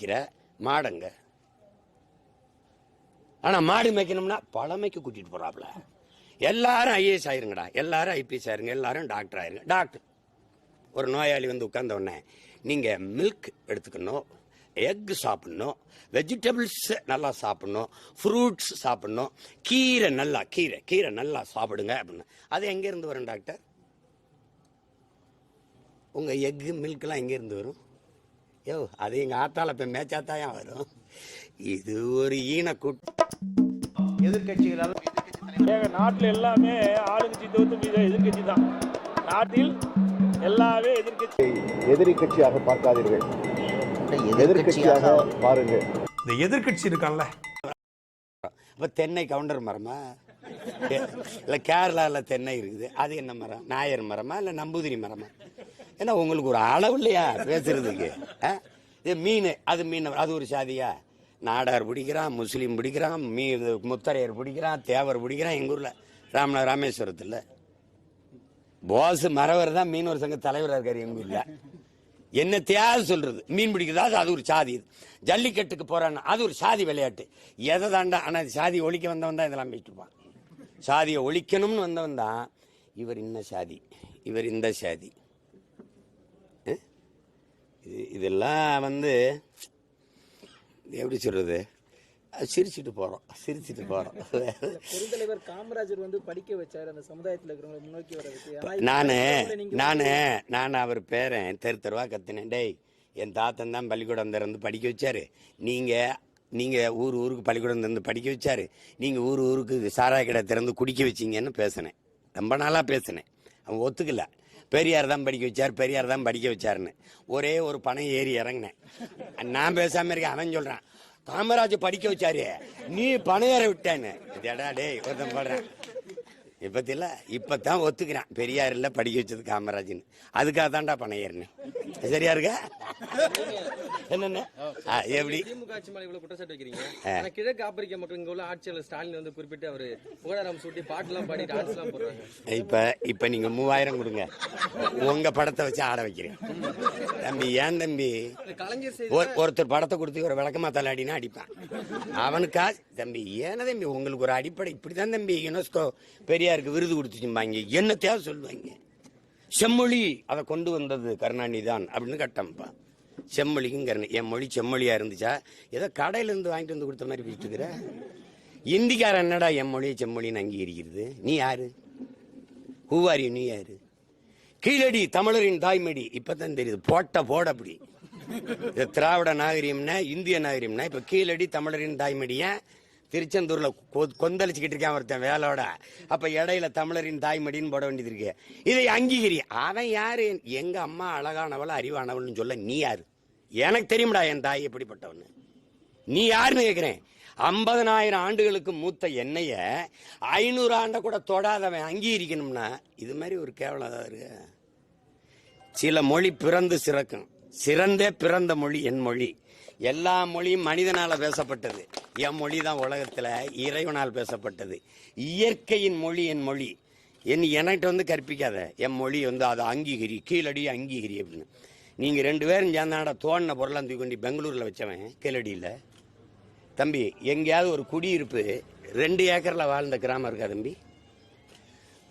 மேய்க்கிற மாடங்க. ஆனா மாடு மேய்க்கணும்னா பழமைக்கு கூட்டிட்டு போறாப்ல. எல்லாரும் ஐஏஎஸ் ஆயிருங்கடா. எல்லாரும் ஐபிஎஸ் ஆயிருங்க. எல்லாரும் டாக்டர் ஆயிருங்க. டாக்டர் ஒரு நோயாளி வந்து உட்கார்ந்த உடனே நீங்க மில்க் எடுத்துக்கணும் எக் சாப்பிடணும் வெஜிடபிள்ஸ் நல்லா சாப்பிடணும் ஃப்ரூட்ஸ் சாப்பிடணும் கீரை நல்லா கீரை கீரை நல்லா சாப்பிடுங்க அப்படின்னு. அது எங்கேருந்து வரும் டாக்டர் உங்கள் எக்கு மில்க்லாம் எங்கேருந்து வரும்? யோ அது எங்க ஆத்தால இப்ப மேய்ச்சாத்தாயா வரும். இது ஒரு ஈன கூட்டம் எதிர்க்கட்சிகளால் எங்க நாட்டில் எல்லாமே ஆளுங்கட்சி தவிர்த்து மீது எதிர்க்கட்சி தான். நாட்டில் எல்லாமே எதிர்க்கட்சி எதிரி கட்சியாக பார்க்காதீர்கள் எதிர்க்கட்சியாக பாருங்கள். இந்த எதிர்க்கட்சி இருக்கான்ல. அப்ப தென்னை கவுண்டர் மரமா? இல்ல கேரளால தென்னை இருக்குது. அது என்ன மரம்? நாயர் மரமா? இல்ல நம்பூதிரி மரமா? ஏன்னா உங்களுக்கு ஒரு அளவு இல்லையா பேசுறதுக்கு? ஆ? இது மீன். அது மீன். அது ஒரு சாதியா? நாடார் பிடிக்கிறான் முஸ்லீம் பிடிக்கிறான் மீ முத்தரையர் பிடிக்கிறான் தேவர் பிடிக்கிறான் எங்கள் ஊரில்? ராமநாத ராமேஸ்வரத்தில். போஸ் மறவர் தான் மீனவர் சங்க தலைவராக இருக்கார் எங்கள் ஊரில். என்ன தேவை சொல்றது? மீன் பிடிக்கிறதா? அது ஒரு சாதி. இது ஜல்லிக்கட்டுக்கு போறான்னா அது ஒரு சாதி விளையாட்டு. எதை தாண்டா? ஆனால் சாதி ஒழிக்க வந்தவன் தான் இதெல்லாம் பேசிட்டுப்பான் சாதியை ஒழிக்கணும்னு வந்தவன் தான் இவர் இன்ன சாதி. இவர் இந்த சாதி. இது இதெல்லாம் வந்து எப்படி சொல்றது? அது சிரிச்சிட்டு போறோம். சிரிச்சிட்டு போறோம். பெருந்தலைவர் காமராஜர் வந்து படிக்க வச்சாரு. அந்த சமுதாயத்துல இருக்கிறவங்களை முன்னோக்கி வர்றதுக்கு நானு நானு நான் அவர் பேரன். தெரு தெருவா கத்தினேன். டேய் என் தாத்தன் தான் பள்ளிக்கூடம் திறந்து படிக்க வச்சாரு. நீங்க நீங்க ஊர் ஊருக்கு பள்ளிக்கூடம் திறந்து படிக்க வச்சாரு. நீங்க ஊர் ஊருக்கு சாராய கடை திறந்து குடிக்க வச்சீங்கன்னு பேசினேன். ரொம்ப நாளா பேசினேன். அவன் ஒத்துக்கல. பெரியார் தான் படிக்க வச்சார் பெரியார் தான் படிக்க வச்சாருன்னு ஒரே ஒரு பணம் ஏறி இறங்கினேன். நான் பேசாம இருக்கேன் அவன் சொல்றான் காமராஜ் படிக்க வச்சாரு நீ பணம் ஏற விட்டேன்னு. இதடா டேய் ஒருத்தன் பாடுறேன். இப்பத்தில இப்பதான் ஒத்துக்கிறான். பெரியார் இல்ல படிக்க வச்சது காமராஜ்னு. அதுக்காக தான்டா பணம் ஏறினேன். சரியா இருக்கா? என்னென்ன? எப்படி? திமுக ஆட்சி மேல இவ்வளவு குற்றச்சாட்டு வைக்கிறீங்க. ஆனா கிழக்கு ஆப்பிரிக்க மக்கள் இங்க உள்ள ஆட்சியாளர் ஸ்டாலின் வந்து குறிப்பிட்டு அவரு புகழாரம் சூட்டி பாட்டு எல்லாம் பாடி டான்ஸ் எல்லாம் போடுறாங்க இப்ப இப்ப நீங்க மூவாயிரம் கொடுங்க. உங்க படத்தை வச்சு ஆட வைக்கிறேன். தம்பி ஏன் தம்பி? கலைஞர் செய்த ஒரு- ஒருத்தர் படத்தை கொடுத்து ஒரு விளக்கமா தள்ளாடினா அடிப்பான். அவனுக்கா? தம்பி ஏன தம்பி உங்களுக்கு ஒரு அடிப்படை இப்படிதான் தம்பி யுனெஸ்கோ பெரியாருக்கு விருது கொடுத்துச்சும்பாங்க. என்ன தேவை சொல்லுவாங்க. செம்மொழி அதை கொண்டு வந்தது கருணாநிதி தான் அப்படின்னு கட்டம்ப்பா. செம்மொழிக்கும் கருணை என் மொழி செம்மொழியா இருந்துச்சா? ஏதோ கடையிலேருந்து வாங்கிட்டு வந்து கொடுத்த மாதிரி பேசிட்டு இருக்கிற இந்திக்காரன் என்னடா என் மொழி செம்மொழின்னு அங்கீகரிக்கிறது? நீ யாரு? ஹூவாரி நீ யாரு? கீழடி தமிழரின் தாய்மடி. இப்பதான் தெரியுது. போட்ட போட அப்படி. திராவிட நாகரீகம்னா இந்திய நாகரிகம்னா இப்ப கீழடி தமிழரின் தாய்மடிய? திருச்செந்தூர்ல கொ- கொந்தளிச்சுக்கிட்டு இருக்கான் ஒருத்தன் வேலோட. அப்ப இடையில தமிழரின் தாய்மடின்னு போட வேண்டியது இருக்கு. இதை அங்கீகரி. அவன் யாரு? எங்க அம்மா அழகானவள் அறிவானவள்னு சொல்ல நீ யாரு? எனக்கு தெரியும்டா என் தாய் எப்படிப்பட்டவன்னு. நீ யாருன்னு கேட்குறேன் ஐம்பதனாயிரம் ஆண்டுகளுக்கு மூத்த என்னைய ஐநூறு ஆண்டை கூட தொடாதவன் அங்கீகரிக்கணும்னா இது மாதிரி ஒரு கேவலம் ஏதாவது இருக்கு. சில மொழி பிறந்து சிறக்கும். சிறந்தே பிறந்த மொழி என் மொழி. எல்லா மொழியும் மனிதனால் பேசப்பட்டது. என் மொழி தான் உலகத்தில் இறைவனால் பேசப்பட்டது. இயற்கையின் மொழி என் மொழி. என் என்கிட்ட வந்து கற்பிக்காத. என் மொழி வந்து அதை அங்கீகரி கீழடி அங்கீகரி அப்படின்னு. நீங்கள் ரெண்டு பேரும் சேர்ந்தாட தோணின பொருளாக தூக்கி கொண்டு பெங்களூரில் வச்சவன் கீழடியில். தம்பி எங்கேயாவது ஒரு குடியிருப்பு ரெண்டு ஏக்கரில் வாழ்ந்த கிராமம் இருக்கா தம்பி?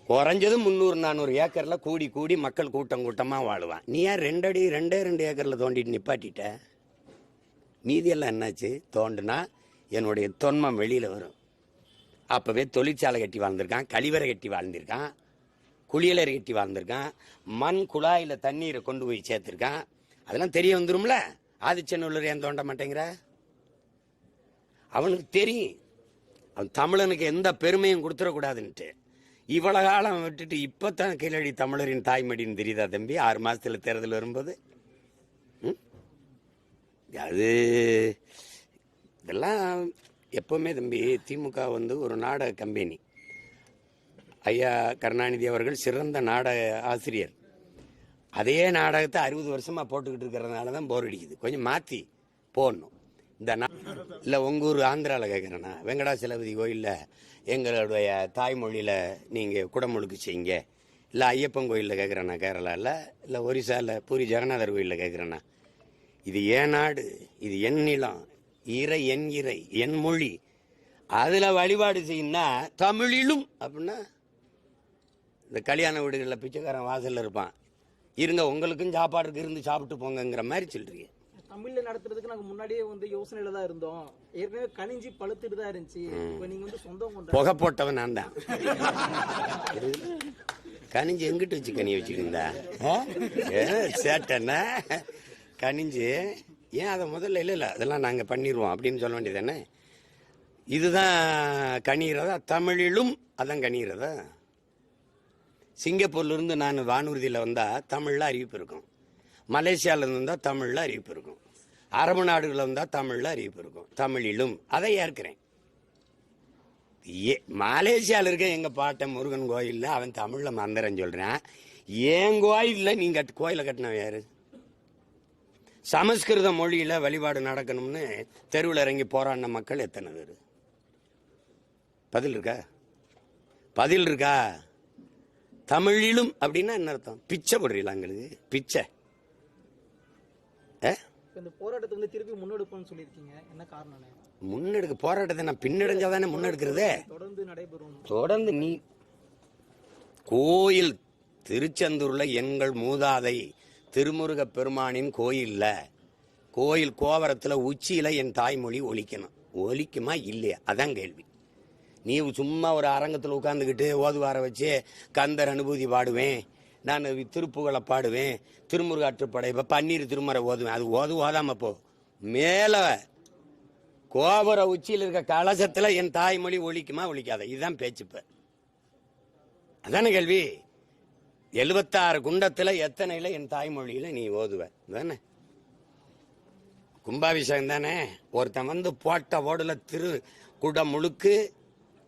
குறைஞ்சது முந்நூறு நானூறு ஏக்கரில் கூடி கூடி மக்கள் கூட்டம் கூட்டமாக வாழுவான். நீ ஏன் ரெண்டடி ரெண்டே ரெண்டு ஏக்கரில் தோண்டிட்டு நிப்பாட்டிட்ட? மீதியெல்லாம் என்னாச்சு? தோண்டுனா என்னுடைய தொன்மம் வெளியில் வரும். அப்போவே தொழிற்சாலை கட்டி வாழ்ந்திருக்கான் கழிவறை கட்டி வாழ்ந்திருக்கான் குளியலறை கட்டி வாழ்ந்திருக்கான் மண் குழாயில் தண்ணீரை கொண்டு போய் சேர்த்துருக்கான். அதெல்லாம் தெரிய வந்துரும்ல? ஆதிச்சநல்லூர் ஏன் தோண்ட மாட்டேங்கிற? அவனுக்கு தெரியும். அவன் தமிழனுக்கு எந்த பெருமையும் கொடுத்துடக்கூடாதுன்ட்டு. இவ்வளோ காலம் விட்டுட்டு இப்பதான் கீழடி தமிழரின் தாய்மடின்னு தெரியுதா தம்பி? ஆறு மாதத்தில் தேர்தல் வரும்போது? அது இதெல்லாம் எப்போவுமே தம்பி திமுக வந்து ஒரு நாடக கம்பெனி. ஐயா கருணாநிதி அவர்கள் சிறந்த நாடக ஆசிரியர். அதே நாடகத்தை அறுபது வருஷமாக போட்டுக்கிட்டு இருக்கிறதுனால தான் போர் அடிக்குது. கொஞ்சம் மாற்றி போடணும். இந்த நா இல்லை உங்கள் ஊர் ஆந்திராவில் கேட்குறேண்ணா வெங்கடாசலபதி கோயிலில் எங்களுடைய தாய்மொழியில் நீங்கள் குடமுழுக்கு செய்யுங்க. இல்லை ஐயப்பன் கோயிலில் கேட்குறேண்ணா கேரளாவில் இல்லை ஒரிசாவில் பூரி ஜெகநாதர் கோயிலில் கேட்குறேண்ணா இது ஏன் நாடு? இது என் நிலம். இறை என் இறை என் மொழி. அதுல வழிபாடு செய்யணும்னா தமிழிலும் அப்படின்னா இந்த கல்யாண வீடுகளில் பிச்சைக்காரன் வாசல்ல இருப்பான். இருங்க உங்களுக்கும் சாப்பாடுக்கு இருந்து சாப்பிட்டு போங்கங்கிற மாதிரி சொல்றீங்க. தமிழ்ல நடத்துறதுக்கு நாங்க முன்னாடியே வந்து யோசனையில தான் இருந்தோம். ஏற்கனவே கனிஞ்சி பழுத்துட்டு தான் இருந்துச்சு. இப்போ நீங்க வந்து சொந்தம் புகை போட்டவன் நான் தான். கனிஞ்சு எங்கிட்டு வச்சு கனி வச்சுக்கிருந்தா சேட்டன்னா கனிஞ்சு ஏன் அதை முதல்ல இல்லை இல்லை அதெல்லாம் நாங்கள் பண்ணிடுவோம் அப்படின்னு சொல்ல வேண்டியதானே இதுதான் கணிகிறதா தமிழிலும் அதான் கணிகிறதா சிங்கப்பூர்லேருந்து நான் வானூர்தியில் வந்தால் தமிழில் அறிவிப்பு இருக்கும். மலேசியாவிலேருந்து வந்தால் தமிழில் அறிவிப்பு இருக்கும். அரபு நாடுகளில் வந்தால் தமிழில் அறிவிப்பு இருக்கும். தமிழிலும். அதை ஏற்கிறேன். ஏ மலேசியாவில் இருக்க எங்கள் பாட்டன் முருகன் கோயிலில் அவன் தமிழில் மந்திரம் சொல்கிறான் என் கோயிலில் நீங்கள் கட்டு கோயிலை கட்டினவன் யார்? சமஸ்கிருத மொழியில் வழிபாடு நடக்கணும்னு தெருவில் இறங்கி போராடின மக்கள் எத்தனை பேர்? பதில் இருக்கா? பதில் இருக்கா? தமிழிலும் அப்படின்னா என்ன அர்த்தம்? பிச்சை போடுறீங்களா எங்களுக்கு? பிச்சை. இந்த போராட்டத்தை வந்து திருப்பி முன்னெடுப்போம்னு சொல்லியிருக்கீங்க. என்ன காரணம்? முன்னெடுக்க போராட்டத்தை நான் பின்னடைஞ்சா தானே முன்னெடுக்கிறதே? தொடர்ந்து நடைபெறும். தொடர்ந்து நீ கோயில் திருச்செந்தூர்ல எங்கள் மூதாதை திருமுருக பெருமானின் கோயிலில் கோயில் கோவரத்தில் உச்சியில் என் தாய்மொழி ஒழிக்கணும் ஒழிக்குமா இல்லையா? அதான் கேள்வி. நீ சும்மா ஒரு அரங்கத்தில் உட்காந்துக்கிட்டு ஓதுவார வச்சு கந்தர் அனுபூதி பாடுவேன் நான் திருப்புகளை பாடுவேன் திருமுருகாற்றுப்படை இப்போ பன்னீர் திருமறை ஓதுவேன். அது ஓது ஓதாமல் போ. மேலே கோபுர உச்சியில் இருக்க கலசத்தில் என் தாய்மொழி ஒழிக்குமா ஒழிக்காத இதுதான் பேச்சு அதான அதானே கேள்வி? எழுபத்தாறு குண்டத்துல எத்தனைல என் தாய்மொழியில நீ ஓதுவ? தானே கும்பாபிஷேகம் தானே? ஒருத்தன் வந்து போட்ட ஓடுல திரு குடம் முழுக்கு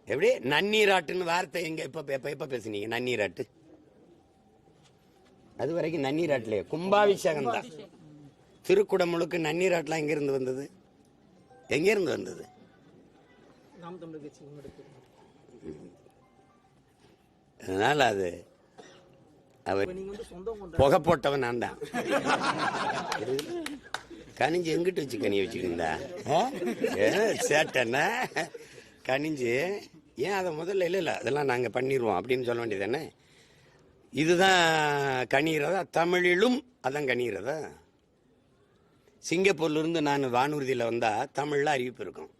எப்படி? நன்னீராட்டுன்னு வார்த்தை எங்க இப்ப இப்ப எப்ப பேசுனீங்க நன்னீராட்டு? அது வரைக்கும் நன்னீராட்டுலயே. கும்பாபிஷேகம் தான். திருக்குடம் முழுக்கு நன்னீராட்டுலாம் எங்க இருந்து வந்தது? எங்க இருந்து வந்தது அதனால அது அவர் புகை போட்டவன் நான் தான். கனிஞ்சு எங்கிட்டு வச்சு கனி வச்சுக்கிருந்தா சேட்டன்னா கனிஞ்சு ஏன் அதை முதல்ல இல்லை இல்லை அதெல்லாம் நாங்கள் பண்ணிடுவோம் அப்படின்னு சொல்ல வேண்டியதானே இதுதான் கனிகிறதா தமிழிலும் அதான் கனிகிறதா சிங்கப்பூர்ல இருந்து நான் வானூர்தியில் வந்தால் தமிழில் அறிவிப்பு இருக்கும்.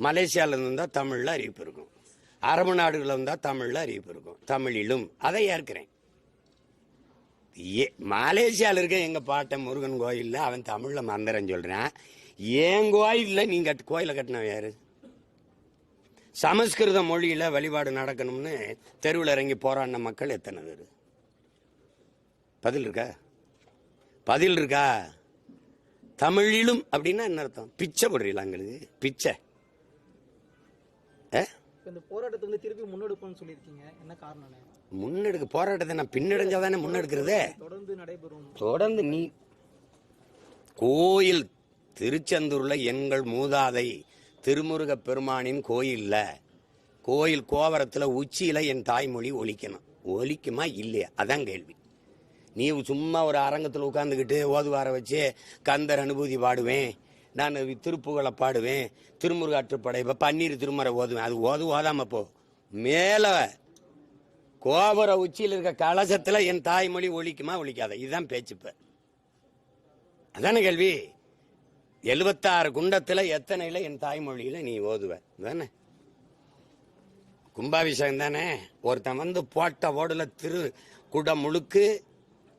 மலேசியாவில் இருந்து வந்தால் தமிழில் அறிவிப்பு இருக்கும். அரபு நாடுகளில் வந்தால் தமிழில் அறிவிப்பு இருக்கும். தமிழிலும். அதை ஏற்கிறேன். ஏ மலேசியாவில் இருக்க எங்கள் பாட்டன் முருகன் கோயிலில் அவன் தமிழில் மந்திரம் சொல்கிறான் என் கோயிலில் நீ கட்டு கோயிலை கட்டினவன் யாரு? சமஸ்கிருத மொழியில் வழிபாடு நடக்கணும்னு தெருவில் இறங்கி போராடின மக்கள் எத்தனை பேர்? பதில் இருக்கா? பதில் இருக்கா? தமிழிலும் அப்படின்னா என்ன அர்த்தம்? பிச்சை போடுறீங்களா எங்களுக்கு? பிச்சை. இந்த போராட்டத்தை வந்து திருப்பி முன்னெடுப்போம்னு சொல்லியிருக்கீங்க. என்ன காரணம்? முன்னெடுக்க போராட்டத்தை நான் பின்னடைஞ்சா தானே முன்னெடுக்கிறதே? தொடர்ந்து நடைபெறும். தொடர்ந்து நீ கோயில் திருச்செந்தூர்ல எங்கள் மூதாதை திருமுருக பெருமானின் கோயில்ல கோயில் கோவரத்துல உச்சியில என் தாய்மொழி ஒலிக்கணும். ஒலிக்குமா இல்லையா? அதான் கேள்வி. நீ சும்மா ஒரு அரங்கத்தில் உட்காந்துக்கிட்டு ஓதுவார வச்சு கந்தர் அனுபூதி பாடுவேன் நான் திருப்புகளை பாடுவேன் திருமுருகாற்றுப்படை இப்போ பன்னீர் திருமறை ஓதுவேன். அது ஓது ஓதாம போ. மேலே கோபுர உச்சியில் இருக்க கலசத்துல என் தாய்மொழி ஒலிக்குமா ஒலிக்காத இதுதான் பேச்சு இப்ப அதானே கேள்வி? எழுபத்தாறு குண்டத்துல எத்தனைல என் தாய்மொழியில நீ ஓதுவ? தானே கும்பாபிஷேகம் தானே? ஒருத்தன் வந்து போட்ட ஓடுல திரு குடம் முழுக்கு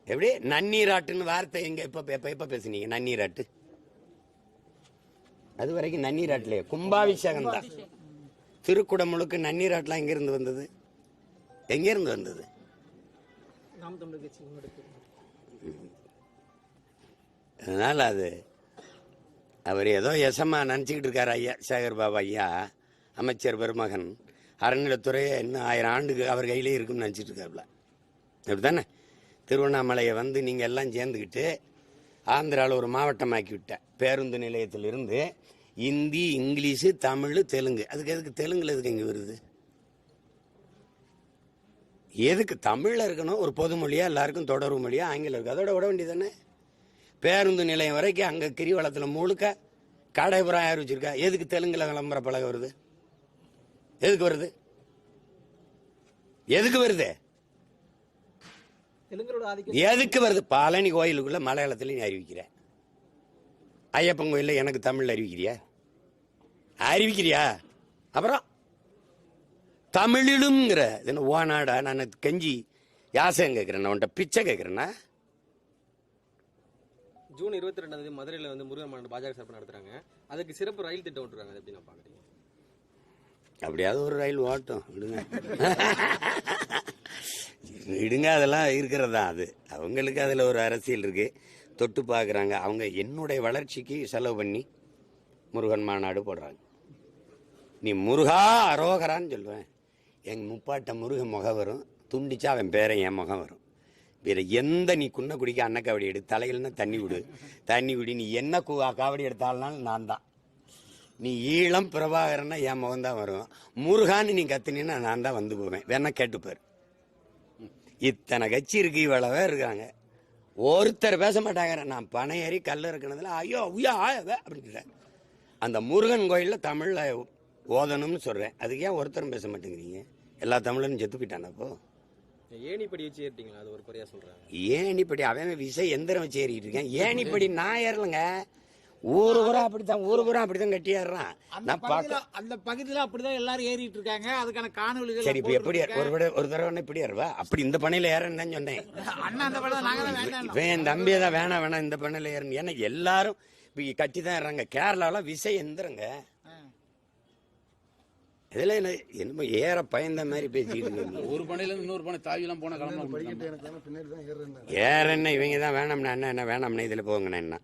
எப்படி? நன்னீராட்டுன்னு வார்த்தை எங்க இப்ப எப்ப எப்ப பேசுனீங்க? நன்னீராட்டு. அது வரைக்கும் நன்னீராட்டுலயே. கும்பாபிஷேகம். தான் திருக்குடம் முழுக்கு நன்னீராட்டுலாம் எங்க இருந்து வந்தது? எங்க இருந்து வந்தது அதனால அது அவர் ஏதோ எசமா நினச்சிக்கிட்டு இருக்காரு ஐயா சேகர் பாபா ஐயா அமைச்சர் பெருமகன். அறநிலைத்துறையே இன்னும் ஆயிரம் ஆண்டுக்கு அவர் கையிலே இருக்குன்னு நினச்சிட்டு இருக்காருல அப்படித்தானே? திருவண்ணாமலையை வந்து நீங்கள் எல்லாம் சேர்ந்துக்கிட்டு ஆந்திராவில் ஒரு மாவட்டமாக்கி விட்ட பேருந்து நிலையத்திலிருந்து இந்தி இங்கிலீஷு தமிழ் தெலுங்கு. அதுக்கு எதுக்கு தெலுங்குல எதுக்கு இங்கே வருது? எதுக்கு தமிழில் இருக்கணும்? ஒரு பொது மொழியா எல்லாருக்கும் தொடர்பு மொழியா ஆங்கிலம் இருக்கு. அதோட விட வேண்டியதானே பேருந்து நிலையம் வரைக்கும் அங்கே கிரிவலத்தில் முழுக்க கடைபுரம் யார் வச்சிருக்கா? எதுக்கு தெலுங்குல விளம்பர பலகை வருது? எதுக்கு வருது? எதுக்கு வருது? எதுக்கு வருது? பழனி கோயிலுக்குள்ள மலையாளத்துல நீ அறிவிக்கிற. ஐயப்பன் கோயில்ல எனக்கு தமிழ்ல அறிவிக்கிறியா? அறிவிக்கிறியா? அப்புறம் தமிழிலும்ங்கிற என்ன ஓநாடா நான் கெஞ்சி யாசகம் கேட்கிறேன் உன்ட்ட பிச்சை கேட்கிறேன்னா? ஜூன் இருபத்தி ரெண்டாம் தேதி மதுரையில வந்து முருகன் மாநாடு பாஜக சார்பு நடத்துறாங்க. அதுக்கு சிறப்பு ரயில் திட்டம் விட்டுருக்காங்க எப்படி நான் பாக்குறீங்க அப்படியாவது ஒரு ரயில் ஓட்டும் விடுங்க. விடுங்க அதெல்லாம் இருக்கிறது தான் அது. அவங்களுக்கு அதில் ஒரு அரசியல் இருக்கு. தொட்டு பார்க்குறாங்க. அவங்க என்னுடைய வளர்ச்சிக்கு செலவு பண்ணி முருகன் மாநாடு போடுறாங்க. நீ முருகா அரோகரான்னு சொல்லுவேன். எங்கள் முப்பாட்ட முருகன் முகம் வரும். துண்டிச்சா அவன் பேரன் என் முகம் வரும். வேற எந்த நீ குன்ன குடிக்க அன்ன காவடி எடு. தலையில்னா தண்ணி விடு தண்ணி விடு நீ என்ன காவடி எடுத்தாலும் நான் தான். நீ ஈழம் பிரபாகரன்னா என் முகம் தான் வரும். முருகான்னு நீ கத்துனீன்னா நான் தான் வந்து போவேன். வேணா கேட்டுப்பார் இத்தனை கட்சி இருக்கு இவ்வளவே இருக்காங்க. ஒருத்தர் பேச மாட்டாங்க நான் பனை ஏறி கல் இருக்கிறதுல ஐயோ ஐயா அப்படின்ட்டு அந்த முருகன் கோயிலில் தமிழில் ஓதணும்னு சொல்கிறேன் அதுக்கு ஏன் ஒருத்தரும் பேச மாட்டேங்கிறீங்க? எல்லா தமிழனும் செத்து போயிட்டானா அப்போ? ஏணிப்படி வச்சு ஏறிட்டீங்களா? அது ஒரு குறையா சொல்றாங்க. ஏணிப்படி அவன் விசை எந்திரம் வச்சு ஏறிட்டு இருக்கேன். ஏணிப்படி நான் ஏறலைங்க. ஊரு பூரா அப்படித்தான் ஊரு பூரா அப்படித்தான் கட்டி ஏறுறான். நான் பார்க்க அந்த பகுதியில அப்படிதான் எல்லாரும் ஏறிட்டு இருக்காங்க. அதுக்கான காணொலிகள் சரி இப்போ எப்படி ஒரு விட ஒரு தடவை இப்படி ஏறுவா? அப்படி இந்த பணியில ஏறன்னு தான் சொன்னேன். அண்ணா அந்த படம் நாங்க தான் இவன் என் தம்பியை தான் வேணாம் வேணாம் இந்த பணியில ஏறணும். ஏன்னா எல்லாரும் இப்போ கட்டி தான் ஏறாங்க கேரளாவில் விசை எந்திரங்க. இதுல என்ன என்னமோ ஏற பயந்த மாதிரி பேசிக்கிட்டு ஒரு இருந்து இன்னொரு பனை தாவிலாம் போனா கிளம்பலாம் ஏற என்ன இவங்க தான் வேணாம்னா என்ன என்ன வேணாம்னா இதில் போங்கண்ணா என்ன.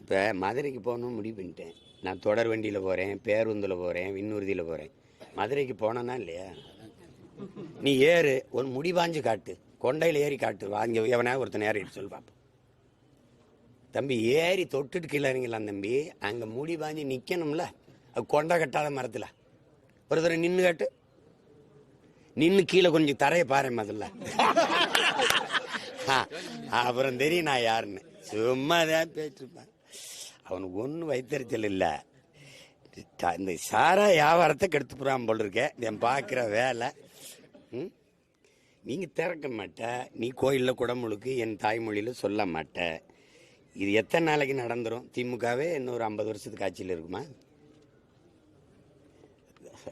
இப்போ மதுரைக்கு போகணும்னு முடிவு பண்ணிட்டேன். நான் தொடர் வண்டியில் போகிறேன் பேருந்தில் போகிறேன் விண்ணூர்தியில் போகிறேன் மதுரைக்கு போனேன்னா இல்லையா? நீ ஏறு ஒரு முடி வாஞ்சு காட்டு. கொண்டையில் ஏறி காட்டு. வாங்கி எவனா ஒருத்தன் ஏறிட்டு சொல்லி பார்ப்போம் தம்பி ஏறி தொட்டுட்டு கீழே இறங்கிடலாம் தம்பி. அங்கே முடி வாங்கி நிற்கணும்ல அது கொண்டை கட்டாத மரத்தில். ஒரு தடவை நின்று காட்டு. நின்று கீழே கொஞ்சம் தரையை பாரு முதல்ல ஆ, அப்புறம் தெரியும் நான் யாருன்னு. சும்மா தான் பேசிருப்பேன். அவனுக்கு ஒன்றும் வைத்தறிச்சல் இல்லை. இந்த சாரா வியாபாரத்தை கெடுத்து போகிறான் போல் இருக்கேன் என் பார்க்குற வேலை. நீங்கள் திறக்க மாட்ட. நீ கோயிலில் குடமுழுக்கு என் தாய்மொழியில் சொல்ல மாட்ட. இது எத்தனை நாளைக்கு நடந்துடும் திமுகவே இன்னொரு ஐம்பது வருஷத்துக்கு ஆட்சியில் இருக்குமா?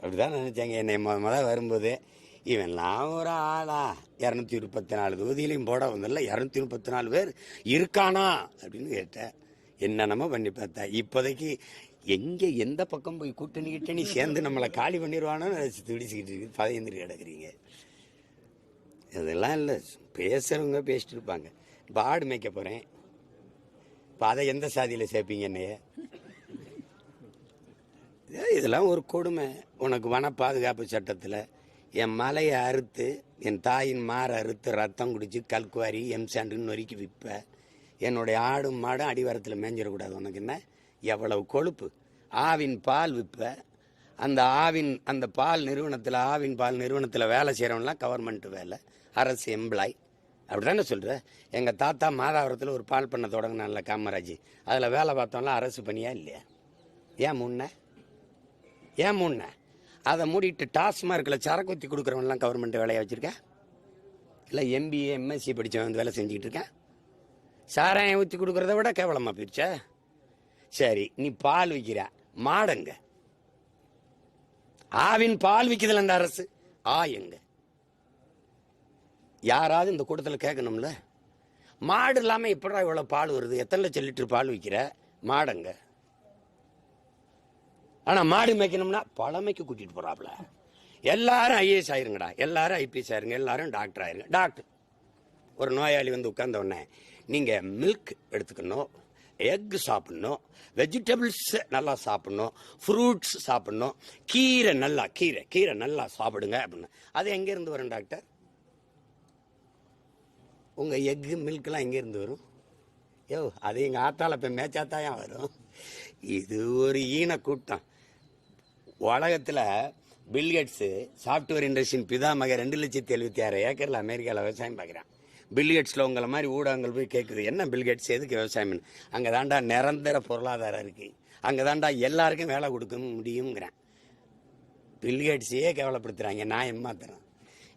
அப்படிதான் நினைச்சாங்க. என்னை மொதல் வரும்போது இவன்லாம் ஒரு ஆளா? இரநூத்தி முப்பத்தி நாலு தொகுதியிலையும் போட வந்ததில்ல இரநூத்தி முப்பத்தி நாலு பேர் இருக்கானா? அப்படின்னு கேட்டேன். என்னென்னமோ பண்ணி பார்த்தேன். இப்போதைக்கு எங்கே எந்த பக்கம் போய் கூட்டணி கிட்டணி சேர்ந்து நம்மளை காலி பண்ணிடுவானோன்னு நினச்சி துடிச்சிக்கிட்டு இருக்கு. பதையந்திரி கிடக்குறீங்க. இதெல்லாம் இல்லை. பேசுகிறவங்க பேசிட்டு இருப்பாங்க. இப்போ ஆடு மேய்க்க போகிறேன் இப்போ அதை எந்த சாதியில் சேர்ப்பீங்க என்னைய? இதெல்லாம் ஒரு கொடுமை. உனக்கு வன பாதுகாப்பு சட்டத்தில் என் மலையை அறுத்து என் தாயின் மாரை அறுத்து ரத்தம் குடித்து கல்குவாரி எம்சாண்டுன்னு நொறுக்கி விற்ப என்னுடைய ஆடும் மாடும் அடிவாரத்தில் மேஞ்சிடக்கூடாது. உனக்கு என்ன? எவ்வளவு கொழுப்பு. ஆவின் பால் விற்ப அந்த ஆவின் அந்த பால் நிறுவனத்தில் ஆவின் பால் நிறுவனத்தில் வேலை செய்கிறவன்லாம் கவர்மெண்ட் வேலை. அரசு எம்ப்ளாய் அப்படி தானே சொல்கிற எங்கள் தாத்தா மாதாவரத்தில் ஒரு பால் பண்ண தொடங்கினான்ல காமராஜ். அதில் வேலை பார்த்தோம்லாம் அரசு பணியா இல்லையா? ஏன் முன்ன? ஏன் முன்ன? அதை மூடிட்டு டாஸ்மார்க்கில் சரக்கு ஊற்றி கொடுக்குறவன்லாம் கவர்மெண்ட் வேலையை வச்சுருக்கேன் இல்லை எம்பிஏ எம்எஸ்சி படித்தவன் வந்து வேலை செஞ்சுக்கிட்டு இருக்கேன் சாராயம் ஊற்றி கொடுக்குறத விட கேவலமாக போயிடுச்சா சரி நீ பால் விற்கிற மாடங்க. ஆவின் பால் விற்குதுல இந்த அரசு. ஆ எங்க யாராவது இந்த கூட்டத்தில் கேட்கணும்ல? மாடு இல்லாமல் எப்படா இவ்வளோ பால் வருது? எத்தனை லட்சம் லிட்டர் பால் விற்கிற மாடங்க. ஆனா மாடு மேய்க்கணும்னா பழமைக்கு கூட்டிட்டு போறாப்ல. எல்லாரும் ஐஏஎஸ் ஆயிருங்கடா. எல்லாரும் ஐபிஎஸ் ஆயிருங்க. எல்லாரும் டாக்டர் ஆயிருங்க. டாக்டர் ஒரு நோயாளி வந்து உட்கார்ந்த உடனே நீங்க மில்க் எடுத்துக்கணும் எக் சாப்பிடணும் வெஜிடபிள்ஸ் நல்லா சாப்பிடணும் ஃப்ரூட்ஸ் சாப்பிடணும் கீரை நல்லா கீரை கீரை நல்லா சாப்பிடுங்க அப்படின்னு. அது எங்கேருந்து வரும் டாக்டர் உங்கள் எக்கு மில்க்லாம் எங்கேருந்து வரும்? யோ அது எங்கள் ஆத்தால இப்போ மேய்ச்சாத்தாயா வரும்? இது ஒரு ஈன கூட்டம். உலகத்தில் பில்கேட்ஸு சாஃப்ட்வேர் இண்டஸ்ட்ரியின் பிதாமக ரெண்டு லட்சத்தி எழுபத்தி ஆறு ஏக்கரில் அமெரிக்காவில் விவசாயம் பார்க்குறான் பில்கேட்ஸில் உங்களை மாதிரி ஊடகங்கள் போய் கேட்குது என்ன பில்கேட்ஸ் எதுக்கு விவசாயம் அங்கே தாண்டா நிரந்தர பொருளாதாரம் இருக்குது அங்கதான்டா எல்லாருக்கும் வேலை கொடுக்க முடியுங்கிறேன் பில்கேட்ஸையே கேவலப்படுத்துகிறாங்க நான் ஏமாத்துறேன்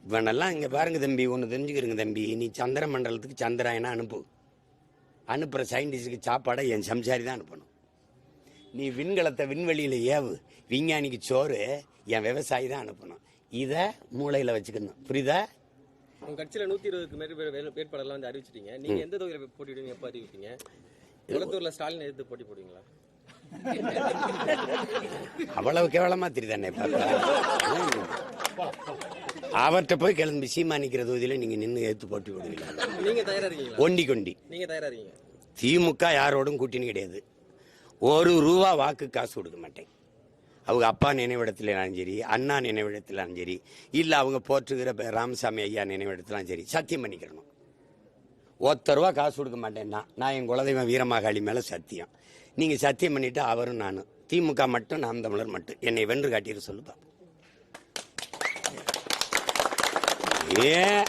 இவனெல்லாம் இங்கே பாருங்க தம்பி ஒன்று தெரிஞ்சுக்கிறங்க தம்பி. நீ சந்திர மண்டலத்துக்கு சந்திராயனை அனுப்பு. அனுப்புகிற சயின்டிஸ்டுக்கு சாப்பாடை என் சம்சாரி தான் அனுப்பணும். நீ விண்கலத்தை விண்வெளியில ஏவு. விஞ்ஞானிக்கு சோறு என் விவசாயி தான் அனுப்பணும். இதை மூளையில வச்சுக்கணும். புரியுதா? உங்க கட்சியில நூத்தி இருபதுக்கு வே- வேட்பாளர்லாம் வந்து அறிவிச்சிட்டீங்க. நீங்க எந்த தொகுதியில போட்டிடுவீங்க எப்ப அறிவிப்பீங்க? குளத்தூர்ல ஸ்டாலின் எதிர்த்து போட்டி போடுவீங்களா? அவ்வளவு கேவலமா தெரியுதானே அவர்கிட்ட போய் கிளம்பி சீமா நிக்கிற தொகுதியில நீங்க நின்று எடுத்து போட்டி போடுவீங்களா? நீங்க தயாரா இருக்கீங்களா? ஒண்டி. கொண்டி நீங்க தயாரா இருக்கீங்க? திமுக யாரோடும் கூட்டணி கிடையாது. ஒரு ரூபா வாக்கு காசு கொடுக்க மாட்டேன். அவங்க அப்பா நினைவிடத்திலும் சரி அண்ணா நினைவிடத்திலும் சரி இல்லை அவங்க போற்றுகிற ராமசாமி ஐயா நினைவிடத்திலும் சரி சத்தியம் பண்ணிக்கிறணும். ஒத்த ரூபா காசு கொடுக்க மாட்டேன்னா நான் என் குலதெய்வம் வீரமாகாளி மேலே சத்தியம். நீங்கள் சத்தியம் பண்ணிவிட்டு அவரும் நானும். திமுக மட்டும் நாம் தமிழர் மட்டும். என்னை வென்று காட்டிட்டு சொல்லு ஏன்?